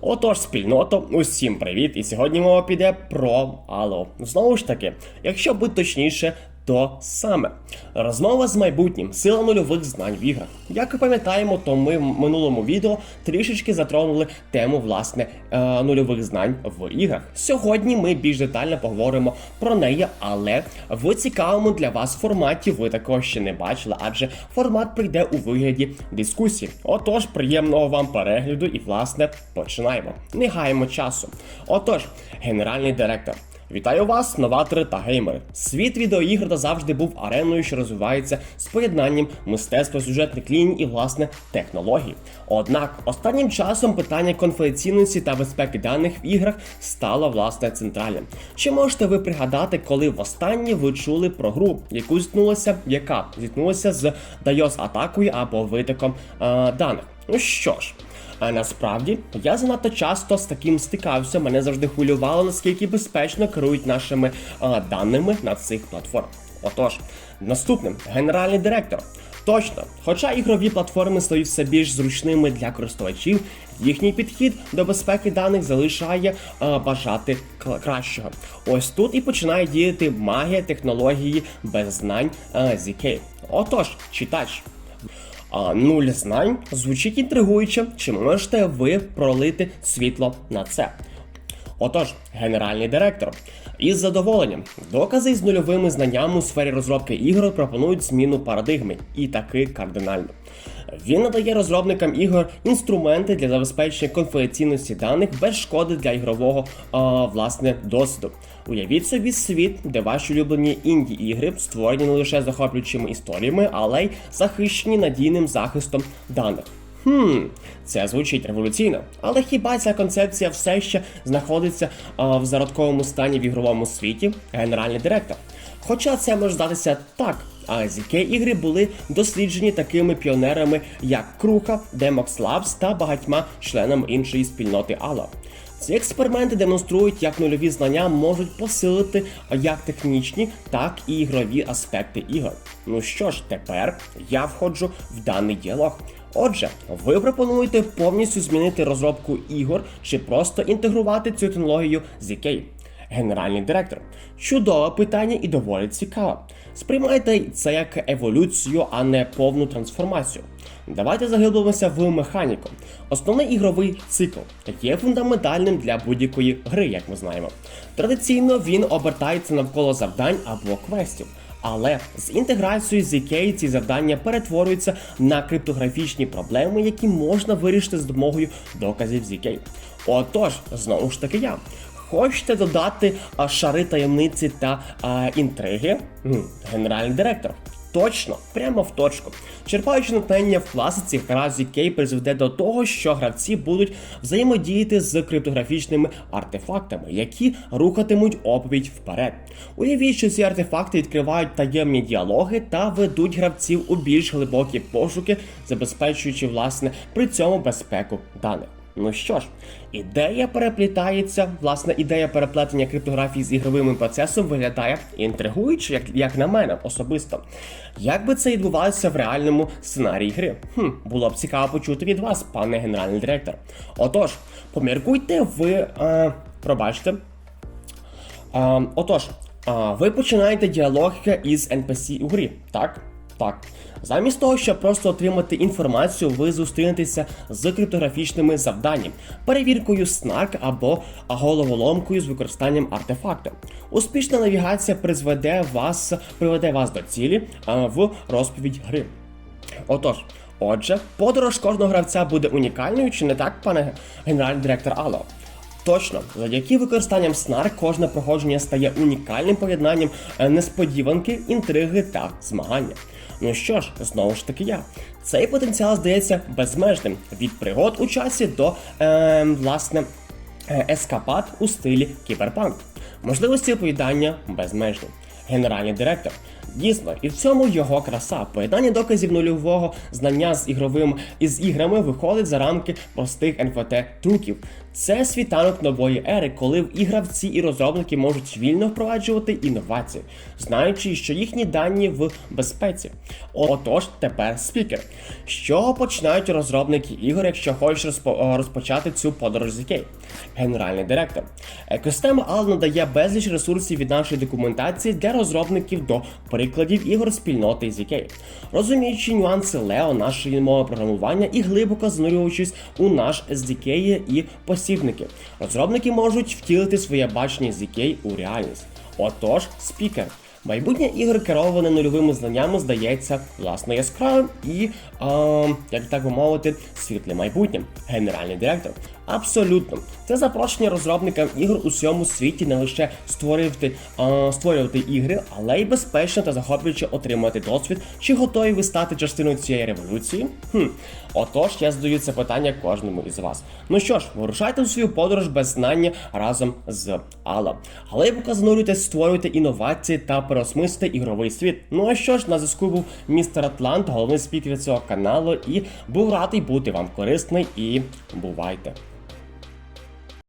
Отож, спільноту, усім привіт! І сьогодні мова піде про Halo. Знову ж таки, якщо бути точніше, то саме розмова з майбутнім, сила нульових знань в іграх. Як ви пам'ятаємо, то ми в минулому відео трішечки затронули тему власне е, нульових знань в іграх. Сьогодні ми більш детально поговоримо про неї, але в цікавому для вас форматі ви такого ще не бачили, адже формат прийде у вигляді дискусії. Отож, приємного вам перегляду і власне починаємо. Не гаємо часу. Отож, генеральний директор. Вітаю вас, новатори та геймери. Світ відеоігр завжди був ареною, що розвивається з поєднанням мистецтва сюжетних ліній і власне технологій. Однак останнім часом питання конфіденційності та безпеки даних в іграх стало власне центральним. Чи можете ви пригадати, коли востаннє ви чули про гру, яку зіткнулася, яка зіткнулася з DDoS атакою або витоком е, даних? Ну що ж. А насправді я занадто часто з таким стикався. Мене завжди хвилювало, наскільки безпечно керують нашими а, даними на цих платформах. Отож, наступним генеральний директор. Точно, хоча ігрові платформи стають все більш зручними для користувачів, їхній підхід до безпеки даних залишає а, бажати кращого. Ось тут і починає діяти магія технології без знань а, ZK. Отож, читач. А нуль знань звучить інтригуюче, чи можете ви пролити світло на це? Отож, генеральний директор. Із задоволенням, докази з нульовими знаннями у сфері розробки ігор пропонують зміну парадигми і таки кардинально. Він надає розробникам ігор інструменти для забезпечення конфіденційності даних без шкоди для ігрового а, власне досвіду. Уявіть собі світ, де ваші улюблені інді ігри створені не лише захоплюючими історіями, але й захищені надійним захистом даних. Хм, це звучить революційно. Але хіба ця концепція все ще знаходиться а, в зародковому стані в ігровому світі? Генеральний директор. Хоча це може здатися так, а ZK ігри були досліджені такими піонерами, як Круха, Demox Labs та багатьма членами іншої спільноти Allo. Ці експерименти демонструють, як нульові знання можуть посилити як технічні, так і ігрові аспекти ігор. Ну що ж, тепер я входжу в даний діалог. Отже, ви пропонуєте повністю змінити розробку ігор чи просто інтегрувати цю технологію з ZK? Генеральний директор. Чудове питання і доволі цікаве. Сприймайте це як еволюцію, а не повну трансформацію. Давайте заглибимося в механіку. Основний ігровий цикл є фундаментальним для будь-якої гри, як ми знаємо. Традиційно він обертається навколо завдань або квестів. Але з інтеграцією ZK ці завдання перетворюються на криптографічні проблеми, які можна вирішити з допомогою доказів ZK. Отож, знову ж таки я. Хочете додати шари таємниці та а, інтриги? Генеральний директор. Точно, прямо в точку. Черпаючи натхнення в класиці, гра ZK призведе до того, що гравці будуть взаємодіяти з криптографічними артефактами, які рухатимуть оповідь вперед. Уявіть, що ці артефакти відкривають таємні діалоги та ведуть гравців у більш глибокі пошуки, забезпечуючи власне при цьому безпеку даних. Ну що ж, ідея переплітається, власне, ідея переплетення криптографії з ігровим процесом виглядає інтригуюче, як, як на мене особисто. Як би це відбувалося в реальному сценарії гри? Хм, було б цікаво почути від вас, пане генеральний директор. Отож, поміркуйте ви, е, пробачте. Е, отож, е, ви починаєте діалог із NPC у грі, так? Так. Замість того, щоб просто отримати інформацію, ви зустрінетеся з криптографічними завданнями, перевіркою снарк або головоломкою з використанням артефакту. Успішна навігація призведе вас, приведе вас до цілі в розповідь гри. Отож, отже, подорож кожного гравця буде унікальною, чи не так, пане генеральний директор Ало? Точно, завдяки використанням снар кожне проходження стає унікальним поєднанням е, несподіванки, інтриги та змагання. Ну що ж, знову ж таки я. Цей потенціал здається безмежним від пригод у часі до е, власне ескапад у стилі кіберпанк. Можливості оповідання безмежні. Генеральний директор. Дійсно, і в цьому його краса. Поєднання доказів нульового знання з ігровим із іграми виходить за рамки простих НФТ трюків. Це світанок нової ери, коли і гравці і розробники можуть вільно впроваджувати інновації, знаючи, що їхні дані в безпеці. Отож, тепер спікер. Чого починають розробники ігор, якщо хочеш розпо- розпочати цю подорож з ікей? Генеральний директор. Екосистема Ал надає безліч ресурсів від нашої документації для розробників до прикладів ігор спільноти ікей. Розуміючи нюанси Лео нашої мови програмування і глибоко занурюючись у наш SDK і посібники, розробники можуть втілити своє бачення ZK у реальність. Отож, спікер. Майбутнє ігор, кероване нульовими знаннями, здається власно яскравим і, е, як так би мовити, світлим майбутнім. Генеральний директор. Абсолютно, це запрошення розробникам ігор у всьому світі не лише створювати, е, створювати ігри, але й безпечно та захоплююче отримати досвід, чи готові ви стати частиною цієї революції? Хм. Отож, я задаю це питання кожному із вас. Ну що ж, вирушайте у свою подорож без знання разом з Алла. Глибоко занурюйтесь, створюйте інновації та переосмислюйте ігровий світ. Ну а що ж, на зв'язку був містер Атлант, головний спікер цього каналу, і був радий бути вам корисний і бувайте.